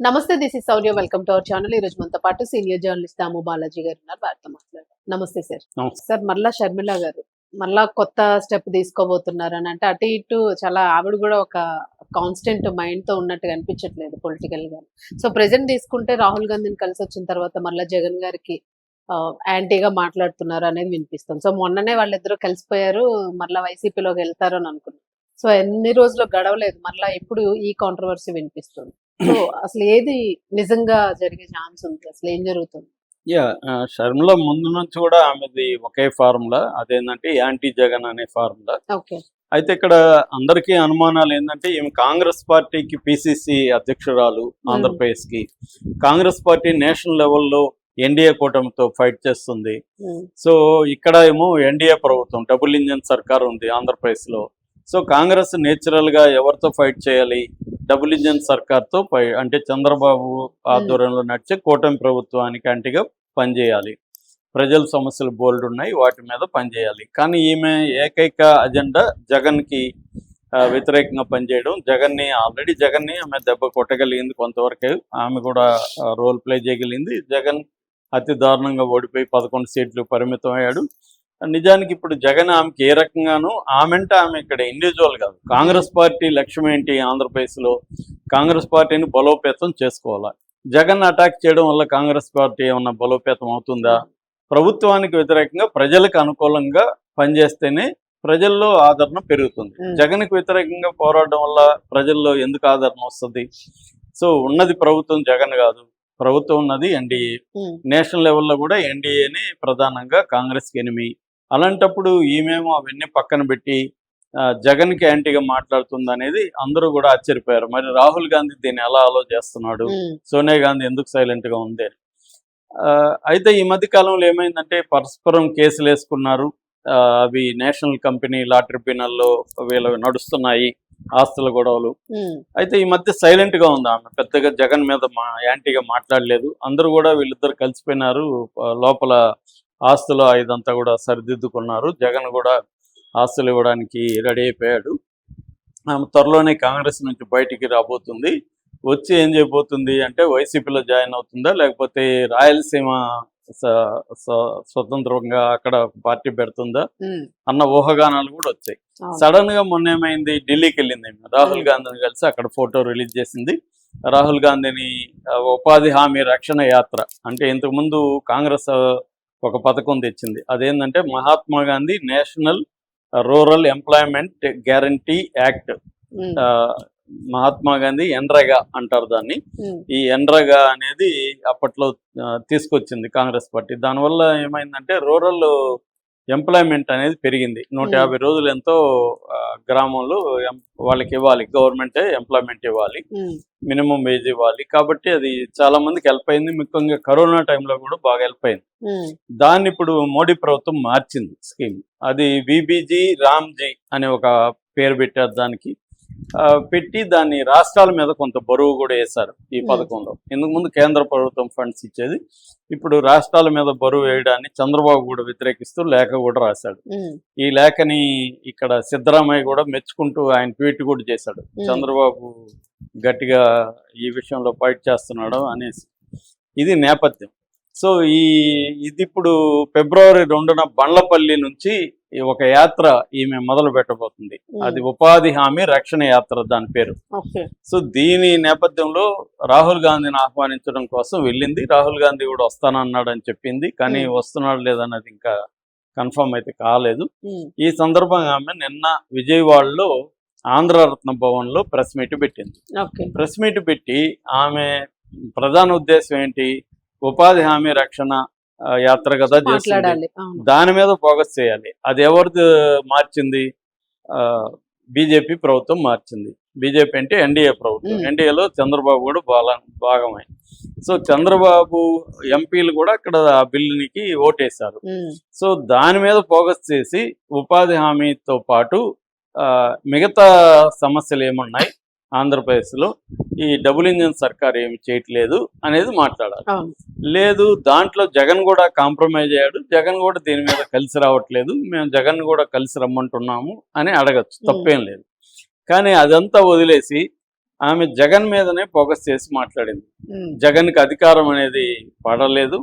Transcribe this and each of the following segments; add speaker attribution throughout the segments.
Speaker 1: నమస్తే this is Shourya. Welcome to our channel. ఈ రోజు మనతో పాటు సీనియర్ జర్నలిస్ట్ దాము బాలాజీ గారు ఉన్నారు. వారితో మాట్లాడదాం. నమస్తే సార్. సార్ మళ్ళా షర్మిల గారు మళ్ళా కొత్త స్టెప్ తీసుకోబోతున్నారు అని అంటే అటు ఇటు చాలా ఆవిడ కూడా ఒక కాన్స్టెంట్ మైండ్తో ఉన్నట్టు కనిపించట్లేదు పొలిటికల్గా సో ప్రెసెంట్ తీసుకుంటే రాహుల్ గాంధీని కలిసి వచ్చిన తర్వాత మళ్ళా జగన్ గారికి యాంటీగా మాట్లాడుతున్నారు అనేది వినిపిస్తుంది. సో మొన్ననే వాళ్ళిద్దరూ కలిసిపోయారు. మళ్ళా వైసీపీలోకి వెళ్తారు అని అనుకున్నాం. సో ఎన్ని రోజులు గడవలేదు. మళ్ళా ఇప్పుడు ఈ కాంట్రవర్సీ వినిపిస్తుంది? సో అసలు ఏది నిజంగా జరిగే ఛాన్స్ ఉంది? అసలు ఏం జరుగుతుంది?
Speaker 2: యా షర్మిల ముందు నుంచి కూడా ఆమెది ఒకే ఫార్ములా అదేంటంటే యాంటీ జగన్ అనే ఫార్ములా అయితే ఇక్కడ అందరికీ అనుమానాలు ఏంటంటే ఈమె కాంగ్రెస్ పార్టీకి పిసిసి అధ్యక్షురాలు ఆంధ్రప్రదేశ్కి కాంగ్రెస్ పార్టీ నేషనల్ లెవెల్లో ఎన్డీఏ కూటమితో ఫైట్ చేస్తుంది. సో ఇక్కడ ఏమో ఎన్డీఏ ప్రభుత్వం డబుల్ ఇంజన్ సర్కార్ ఉంది ఆంధ్రప్రదేశ్లో సో కాంగ్రెస్ నేచురల్గా ఎవరితో ఫైట్ చేయాలి? డబుల్ ఇంజన్ సర్కార్తో ఫై అంటే చంద్రబాబు ఆధ్వర్యంలో నడిచే కూటమి ప్రభుత్వానికి అంటిగా పనిచేయాలి. ప్రజల సమస్యలు బోల్డ్ ఉన్నాయి వాటి మీద పనిచేయాలి. కానీ ఈమె ఏకైక అజెండా జగన్కి ఆ, వ్యతిరేకంగా పనిచేయడం. జగన్ని ఆల్రెడీ జగన్ని ఆమె దెబ్బ కొట్టగలిగింది కొంతవరకు. ఆమె కూడా రోల్ ప్లే చేయగలిగింది. జగన్ అతి దారుణంగా ఓడిపోయి పదకొండు సీట్లు పరిమితం అయ్యాడు. నిజానికి ఇప్పుడు జగన్ ఆమెకి ఏ రకంగానూ ఆమెంటే ఆమె ఇక్కడ ఇండివిజువల్ కాదు. కాంగ్రెస్ పార్టీ లక్ష్యం ఏంటి ఆంధ్రప్రదేశ్లో? కాంగ్రెస్ పార్టీని బలోపేతం చేసుకోవాలా? జగన్ అటాక్ చేయడం వల్ల కాంగ్రెస్ పార్టీ ఏమన్నా బలోపేతం అవుతుందా? ప్రభుత్వానికి వ్యతిరేకంగా ప్రజలకు అనుకూలంగా పనిచేస్తేనే ప్రజల్లో ఆదరణ పెరుగుతుంది. జగన్కి వ్యతిరేకంగా పోరాడడం వల్ల ప్రజల్లో ఎందుకు ఆదరణ వస్తుంది? సో ఉన్నది ప్రభుత్వం జగన్ కాదు. ప్రభుత్వం ఉన్నది ఎన్డీఏ. నేషనల్ లెవెల్లో కూడా ఎన్డీఏని ప్రధానంగా కాంగ్రెస్కి ఎనిమి. అలాంటప్పుడు ఈమెమో అవన్నీ పక్కన పెట్టి ఆ, జగన్కి యాంటీగా మాట్లాడుతుంది అనేది అందరూ కూడా ఆశ్చర్యపోయారు. మరి రాహుల్ గాంధీ దీన్ని ఎలా ఆలో చేస్తున్నాడు? సోనియా గాంధీ ఎందుకు సైలెంట్గా ఉంది? అని. ఆ, అయితే ఈ మధ్య కాలంలో ఏమైందంటే పరస్పరం కేసులు వేసుకున్నారు. అవి నేషనల్ కంపెనీ లా ట్రిబ్యునల్లో వీళ్ళు నడుస్తున్నాయి ఆస్తుల గొడవలు. అయితే ఈ మధ్య సైలెంట్గా ఉంది ఆమె. పెద్దగా జగన్ మీద మా యాంటీగా మాట్లాడలేదు. అందరూ కూడా వీళ్ళిద్దరు కలిసిపోయినారు లోపల ఆస్తులు ఇదంతా కూడా సరిదిద్దుకున్నారు. జగన్ కూడా ఆస్తులు ఇవ్వడానికి రెడీ అయిపోయాడు. ఆమె త్వరలోనే కాంగ్రెస్ నుంచి బయటికి రాబోతుంది. వచ్చి ఏం చేయబోతుంది అంటే వైసీపీలో జాయిన్ అవుతుందా? లేకపోతే రాయలసీమ స్వతంత్రంగా అక్కడ పార్టీ పెడుతుందా? అన్న ఊహాగానాలు కూడా వచ్చాయి. సడన్గా మొన్న ఏమైంది? ఢిల్లీకి వెళ్ళింది. రాహుల్. గాంధీని కలిసి అక్కడ ఫోటో రిలీజ్ చేసింది. రాహుల్ గాంధీని ఉపాధి హామీ రక్షణ యాత్ర. అంటే ఇంతకు ముందు కాంగ్రెస్ ఒక పథకం తెచ్చింది. అదేంటంటే Mahatma Gandhi national rural employment guarantee act. Mahatma Gandhi NREGA అంటారు దాన్ని. ఈ ఎన్రగా అనేది అప్పట్లో తీసుకొచ్చింది కాంగ్రెస్ పార్టీ. దానివల్ల ఏమైందంటే రూరల్ ఎంప్లాయ్మెంట్ అనేది పెరిగింది. నూట. యాభై రోజులు ఎంతో గ్రామంలో వాళ్ళకి ఇవ్వాలి గవర్నమెంటే ఎంప్లాయ్మెంట్ ఇవ్వాలి మినిమం వేజ్ ఇవ్వాలి. కాబట్టి అది చాలా మందికి హెల్ప్ అయింది. ముఖ్యంగా కరోనా టైంలో కూడా బాగా హెల్ప్ అయింది. దాన్ని ఇప్పుడు మోడీ ప్రభుత్వం మార్చింది స్కీమ్. అది విబిజీ రామ్జీ అనే ఒక పేరు పెట్టారు దానికి. పెట్టి దాన్ని రాష్ట్రాల మీద కొంత బరువు కూడా వేశారు ఈ
Speaker 1: Hmm.
Speaker 2: పథకంలో. ఇంతకు ముందు కేంద్ర ప్రభుత్వం ఫండ్స్ ఇచ్చేది. ఇప్పుడు రాష్ట్రాల మీద బరువు వేయడాన్ని చంద్రబాబు కూడా వ్యతిరేకిస్తూ లేఖ కూడా రాశాడు.
Speaker 1: ఉమ్,
Speaker 2: ఈ లేఖని ఇక్కడ సిద్ధరామయ్య కూడా మెచ్చుకుంటూ ఆయన ట్వీట్ కూడా చేశాడు.
Speaker 1: Hmm.
Speaker 2: చంద్రబాబు గట్టిగా ఈ విషయంలో ఫైట్ చేస్తున్నాడు అనేసి. ఇది నేపథ్యం. సో ఈ ఇది ఇప్పుడు ఫిబ్రవరి రెండున బండ్లపల్లి నుంచి ఒక యాత్ర ఈమె మొదలు పెట్టబోతుంది. అది ఉపాధి హామీ రక్షణ యాత్ర దాని పేరు. సో దీని నేపథ్యంలో రాహుల్ గాంధీని ఆహ్వానించడం కోసం వెళ్ళింది. రాహుల్ గాంధీ కూడా వస్తానన్నాడు అని చెప్పింది. కానీ. వస్తున్నాడు లేదన్నది ఇంకా కన్ఫర్మ్ అయితే కాలేదు. ఈ సందర్భంగా ఆమె నిన్న విజయవాడలో ఆంధ్రరత్న భవన్లో ప్రెస్ మీట్ పెట్టింది. ప్రెస్ మీట్ పెట్టి ఆమె ప్రధాన ఉద్దేశం ఏంటి? ఉపాధి హామీ రక్షణ యాత్ర కదా చేస్తుంది. దాని మీద ఫోకస్ చేయాలి. అది ఎవరిది మార్చింది? బీజేపీ ప్రభుత్వం మార్చింది. బీజేపీ అంటే ఎన్డీఏ ప్రభుత్వం. ఎన్డీఏలో చంద్రబాబు కూడా బాగా భాగమే. సో చంద్రబాబు ఎంపీలు కూడా అక్కడ ఆ బిల్లునికి ఓటేశారు. సో దాని మీద ఫోకస్ చేసి ఉపాధి హామీతో పాటు మిగతా సమస్యలు ఏమున్నాయి? ఆంధ్రప్రదేశ్లో ఈ డబుల్ ఇంజన్ సర్కార్ ఏమి చేయట్లేదు అనేది మాట్లాడాలి. లేదు దాంట్లో జగన్ కూడా కాంప్రమైజ్ అయ్యాడు. జగన్ కూడా దీని మీద కలిసి రావట్లేదు. మేము జగన్ కూడా కలిసి రమ్మంటున్నాము అని అడగచ్చు. తప్పేం లేదు. కానీ అదంతా వదిలేసి ఆమె జగన్ మీదనే ఫోకస్ చేసి మాట్లాడింది. జగన్కి అధికారం అనేది పడలేదు.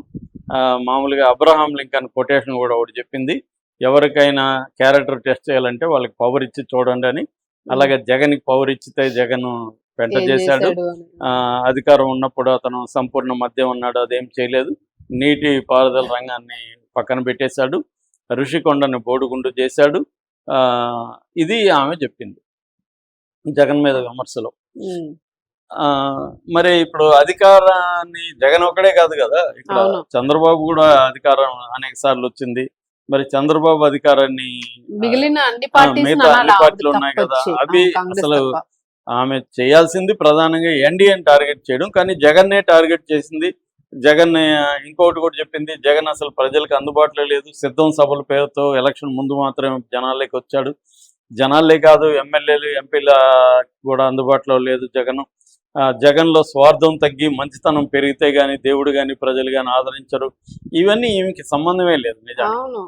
Speaker 2: మామూలుగా అబ్రహాం లింకన్ కొటేషన్ కూడా ఒకటి చెప్పింది. ఎవరికైనా క్యారెక్టర్ టెస్ట్ చేయాలంటే వాళ్ళకి పవర్ ఇచ్చి చూడండి అని అలాగే జగన్కి పవర్ ఇచ్చితే జగన్ పెంట చేశాడు. అధికారం ఉన్నప్పుడు అతను సంపూర్ణ మద్యం ఉన్నాడు అదేం చేయలేదు. నీటి పారుదల రంగాన్ని పక్కన పెట్టేశాడు. ఋషికొండని బోడుగుండు చేశాడు. ఆ, ఇది ఆమె చెప్పింది. జగన్ మీద విమర్శలు. మరి ఇప్పుడు అధికారాన్ని జగన్ ఒకడే కాదు కదా? ఇక్కడ. చంద్రబాబు కూడా అధికారం అనేక సార్లు వచ్చింది. మరి చంద్రబాబు అధికారాన్ని
Speaker 1: మిగిలిన అన్ని
Speaker 2: పార్టీలు ఉన్నాయి కదా, అవి అసలు ఆమె చేయాల్సింది ప్రధానంగా ఎన్డీఏని టార్గెట్ చేయడం కానీ జగన్నే టార్గెట్ చేసింది జగన్ ఆ, ఇంకొకటి కూడా చెప్పింది జగన్ అసలు ప్రజలకు అందుబాటులో లేదు సిద్ధం సభల పేరుతో ఎలక్షన్ ముందు మాత్రమే జనాల్లోకి వచ్చాడు. జనాలే కాదు ఎమ్మెల్యేలు ఎంపీల కూడా అందుబాటులో లేదు జగన్. జగన్లో స్వార్థం తగ్గి మంచితనం పెరిగితే గాని దేవుడు గాని ప్రజలు గాని ఆదరించరు. ఇవన్నీ ఈమెకి సంబంధమే లేదు నిజానికి
Speaker 1: అవును.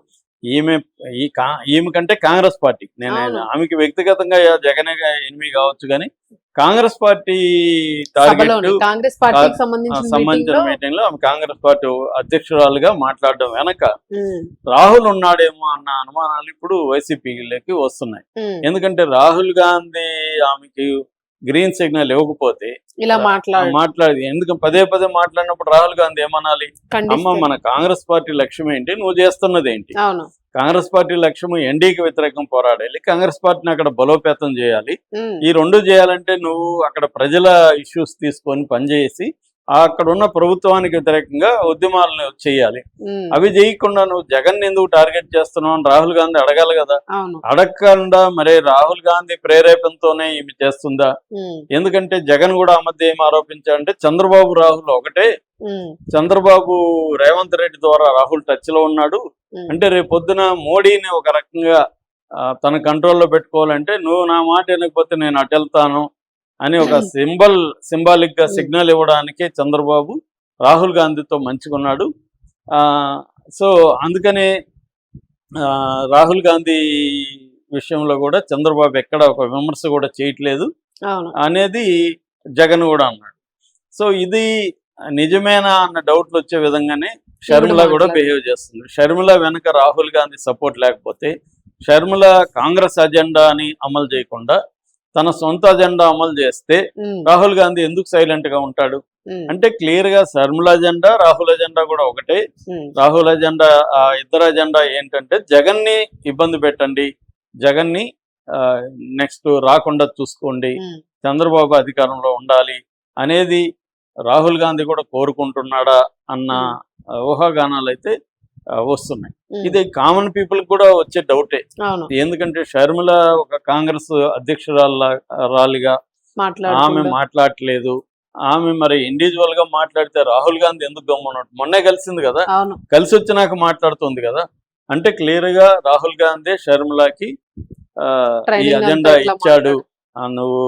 Speaker 2: ఈమె ఈ కా ఈమె కంటే కాంగ్రెస్ పార్టీ. నేను. ఆమెకి వ్యక్తిగతంగా జగనే ఎనిమి కావచ్చు కానీ కాంగ్రెస్ పార్టీ టార్గెట్
Speaker 1: కాంగ్రెస్ పార్టీకి సంబంధించిన
Speaker 2: మీటింగ్లో ఆమె కాంగ్రెస్ పార్టీ అధ్యక్షురాలుగా మాట్లాడడం వెనక రాహుల్ ఉన్నాడేమో అన్న అనుమానాలు ఇప్పుడు వైసీపీలోకి వస్తున్నాయి. ఎందుకంటే రాహుల్ గాంధీ ఆమెకి గ్రీన్ సిగ్నల్ ఇవ్వకపోతే
Speaker 1: ఇలా మాట్లాడు.
Speaker 2: మాట్లాడి. ఎందుకు పదే పదే మాట్లాడినప్పుడు రాహుల్ గాంధీ ఏమనాలి? అమ్మ. మన కాంగ్రెస్ పార్టీ లక్ష్యం ఏంటి? నువ్వు చేస్తున్నది ఏంటి కాంగ్రెస్ పార్టీ లక్ష్యం ఎన్డీకి వ్యతిరేకం పోరాడాలి. కాంగ్రెస్ పార్టీని అక్కడ బలోపేతం చేయాలి. ఈ రెండు చేయాలంటే నువ్వు అక్కడ ప్రజల ఇష్యూస్ తీసుకొని పనిచేసి అక్కడ ఉన్న ప్రభుత్వానికి వ్యతిరేకంగా ఉద్యమాలను చేయాలి. అవి చేయకుండా నువ్వు జగన్ ఎందుకు టార్గెట్ చేస్తున్నావు అని రాహుల్ గాంధీ అడగాలి కదా. అడగకుండా మరే రాహుల్ గాంధీ ప్రేరేపణతోనే ఈమె చేస్తుందా? ఎందుకంటే జగన్ కూడా ఆ మధ్య ఏం ఆరోపించాడంటే చంద్రబాబు రాహుల్ ఒకటే. చంద్రబాబు రేవంత్ రెడ్డి ద్వారా రాహుల్ టచ్లో ఉన్నాడు. అంటే రేపు పొద్దున మోడీని ఒక రకంగా తన కంట్రోల్లో పెట్టుకోవాలంటే నువ్వు నా మాట వినకపోతే నేను అటు వెళ్తాను. అని ఒక సింబల్ సింబాలిక్గా సిగ్నల్ ఇవ్వడానికి చంద్రబాబు రాహుల్ గాంధీతో మంచుకున్నాడు ఆ సో అందుకనే రాహుల్ గాంధీ విషయంలో కూడా చంద్రబాబు ఎక్కడ ఒక విమర్శ కూడా చేయట్లేదు అనేది జగన్ కూడా అన్నాడు. సో ఇది నిజమేనా అన్న డౌట్లు వచ్చే విధంగానే షర్మిల కూడా. బిహేవ్ చేస్తుంది. షర్మిల వెనుక రాహుల్ గాంధీ సపోర్ట్ లేకపోతే షర్మిల కాంగ్రెస్ అజెండాని అమలు చేయకుండా తన సొంత అజెండా అమలు చేస్తే రాహుల్ గాంధీ ఎందుకు సైలెంట్గా ఉంటాడు? అంటే క్లియర్గా షర్మిల అజెండా రాహుల్ అజెండా కూడా ఒకటే. రాహుల్ అజెండా ఆ ఇద్దరు అజెండా ఏంటంటే జగన్ని ఇబ్బంది పెట్టండి జగన్ని నెక్స్ట్ రాకుండా చూసుకోండి చంద్రబాబు అధికారంలో ఉండాలి అనేది రాహుల్ గాంధీ కూడా కోరుకుంటున్నాడా అన్న ఊహాగానాలు అయితే వస్తున్నాయి. ఇది కామన్ పీపుల్ కూడా వచ్చే డౌటే ఎందుకంటే షర్మిల ఒక కాంగ్రెస్ అధ్యక్షురాల రాలిగా ఆమె
Speaker 1: మాట్లాడు
Speaker 2: మాట్లాడట్లేదు ఆమె మరి ఇండివిజువల్గా మాట్లాడితే రాహుల్ గాంధీ ఎందుకు గమ్మున్నట్టు మొన్నే కలిసింది కదా. కలిసి వచ్చినాక మాట్లాడుతుంది కదా. అంటే క్లియర్గా రాహుల్ గాంధీ షర్మిలాకి ఈ అజెండా ఇచ్చాడు. నువ్వు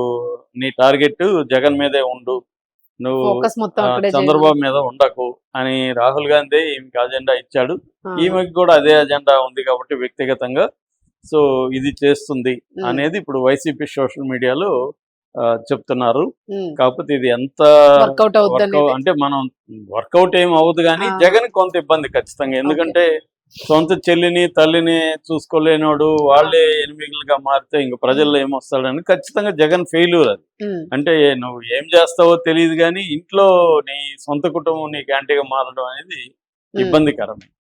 Speaker 2: నీ టార్గెట్ జగన్ మీదే ఉండు. నువ్వు చంద్రబాబు మీద ఉండకు అని రాహుల్ గాంధీ ఈమెకి అజెండా ఇచ్చాడు. ఈమెకి కూడా అదే అజెండా ఉంది కాబట్టి వ్యక్తిగతంగా. సో ఇది చేస్తుంది అనేది ఇప్పుడు వైసీపీ సోషల్ మీడియాలో చెప్తున్నారు. కాకపోతే ఇది ఎంత అంటే మనం వర్కౌట్ ఏం అవ్వదు కానీ. జగన్ కొంత ఇబ్బంది ఖచ్చితంగా. ఎందుకంటే సొంత చెల్లిని తల్లిని చూసుకోలేనోడు వాళ్ళే ఎనిమిదిగా మారితే ఇంక ప్రజల్లో ఏమొస్తాడని ఖచ్చితంగా జగన్ ఫెయిల్యూర్ అది. అంటే నువ్వు ఏం చేస్తావో తెలియదు కానీ ఇంట్లో నీ సొంత కుటుంబం నీకు యాంటీగా మారడం అనేది ఇబ్బందికరమే.